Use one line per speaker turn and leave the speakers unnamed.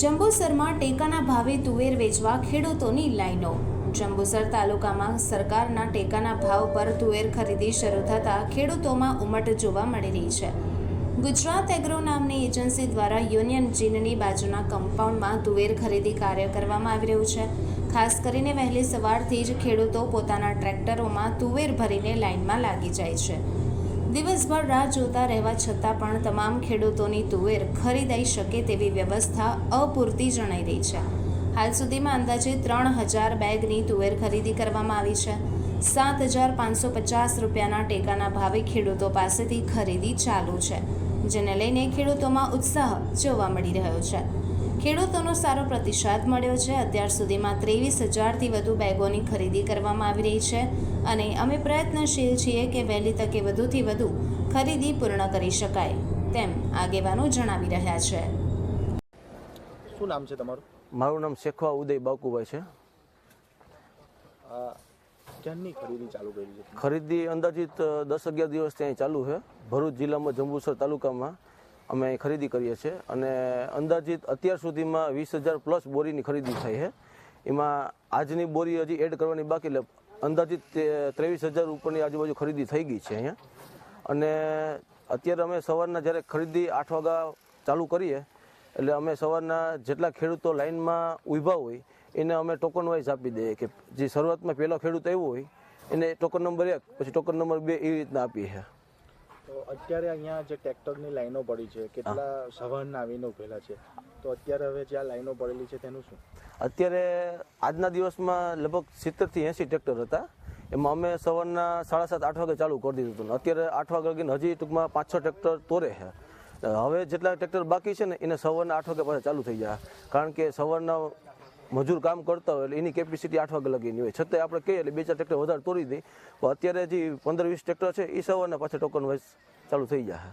જંબુસરમાં ટેકાના ભાવે તુવેર વેચવા ખેડૂતોની લાઈનો. જંબુસર તાલુકામાં સરકારના ટેકાના ભાવ પર તુવેર ખરીદી શરૂ થતાં ખેડૂતોમાં ઉમટ જોવા મળી રહી છે. ગુજરાત એગ્રો નામની એજન્સી દ્વારા યુનિયન જીનની બાજુના કમ્પાઉન્ડમાં તુવેર ખરીદી કાર્ય કરવામાં આવી રહ્યું છે. ખાસ કરીને વહેલી સવારથી જ ખેડૂતો પોતાના ટ્રેક્ટરોમાં તુવેર ભરીને લાઇનમાં લાગી જાય છે. દિવસભર રાહ જોતા રહેવા છતાં પણ તમામ ખેડૂતોની તુવેર ખરીદાઈ શકે તેવી વ્યવસ્થા અપૂરતી જણાઈ રહી છે. હાલ સુધીમાં અંદાજે ત્રણ હજાર બેગની તુવેર ખરીદી કરવામાં આવી છે. સાત હજાર પાંચસો પચાસ રૂપિયાના ટેકાના ભાવે ખેડૂતો પાસેથી ખરીદી ચાલુ છે, જેને લઈને ખેડૂતોમાં ઉત્સાહ જોવા મળી રહ્યો છે. ખેડૂતોનો સારો પ્રતિસાદ મળ્યો છે. અત્યાર સુધીમાં ત્રેવીસ હજારથી વધુ બેગોની ખરીદી કરવામાં આવી રહી છે અને અમે પ્રયત્નશીલ છીએ કે વહેલી તકે વધુથી વધુ ખરીદી પૂર્ણ કરી શકાય તેમ આગેવાનો જણાવી રહ્યા છે.
શું નામ છે તમારું?
મારું નામ શેખવા ઉદય બાકુભાઈ છે.
ક્યાંની ખરીદી ચાલુ કરી છે?
ખરીદી અંદાજિત દસ અગિયાર દિવસ ત્યાં ચાલુ છે. ભરૂચ જિલ્લામાં જંબુસર તાલુકામાં અમે ખરીદી કરીએ છીએ. અને અંદાજિત અત્યાર સુધીમાં વીસ હજાર પ્લસ બોરીની ખરીદી થઈ છે. એમાં આજની બોરી હજી એડ કરવાની બાકી એટલે અંદાજિત ત્રેવીસ હજાર ઉપરની આજુબાજુ ખરીદી થઈ ગઈ છે અહીંયા. અને અત્યારે અમે સવારના જ્યારે ખરીદી આઠ વાગ્યા ચાલુ કરીએ, એટલે અમે સવારના જેટલા ખેડૂતો લાઇનમાં ઊભા હોય, એને અમે ટોકન વાઇઝ આપી દઈએ કે જે શરૂઆતમાં પહેલો ખેડૂત આવ્યો હોય, એને ટોકન નંબર એક, પછી ટોકન નંબર બે એ રીતના આપીએ. છીએ
તો અત્યારે અહીંયા જે ટ્રેક્ટરની લાઈનો પડી છે કેટલા સવારના આવીને ઉભેલા છે તો અત્યારે હવે જે આ લાઈનો પડેલી છે તેનું શું?
અત્યારે આજના દિવસમાં લગભગ સિત્તેરથી એંસી ટ્રેક્ટર હતા. એમાં અમે સવારના સાડા સાત આઠ વાગે ચાલુ કરી દીધું હતું. અત્યારે આઠ વાગે લગીને હજી ટૂંકમાં પાંચ છ ટ્રેક્ટર તોરે છે. હવે જેટલા ટ્રેક્ટર બાકી છે ને એને સવારના આઠ વાગે પાછા ચાલુ થઈ જાય કારણ કે સવારના મજૂર કામ કરતા હોય એટલે એની કેપેસિટી આઠ વાગે લગીની હોય. છતાં આપણે કહીએ એટલે બે ચાર ટ્રેક્ટર વધારે તોડી દે. અત્યારે જે પંદર વીસ ટ્રેક્ટર છે એ સવારના પાછા ટોકન વાઇઝ ચાલુ થઈ જાય.